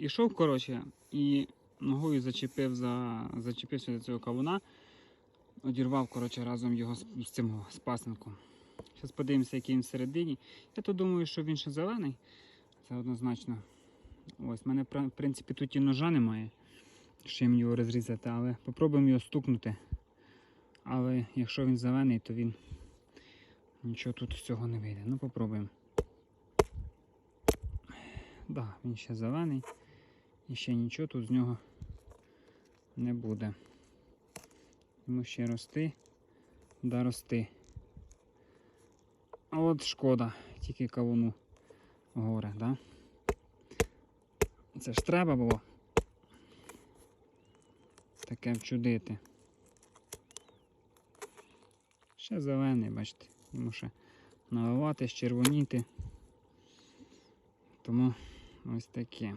ішов, коротше, і ногою зачепив за, зачепився до цього кавуна, одірвав коротше, разом його з, з цим з пасинком. Зараз подивимося, який він всередині. Я то думаю, що він ще зелений. Це однозначно. Ось, в мене, в принципі, тут і ножа немає, чим його розрізати, але попробуємо його стукнути. Але якщо він зелений, то він нічого тут з цього не вийде. Ну, попробуємо. Да, він ще зелений. І ще нічого тут з нього не буде. Йому ще рости, да рости. А от шкода, тільки кавуну горе, да? Це ж треба було таке вчудити. Ще зелений, бачите, йому ще наливати, червоніти. Тому ось таке.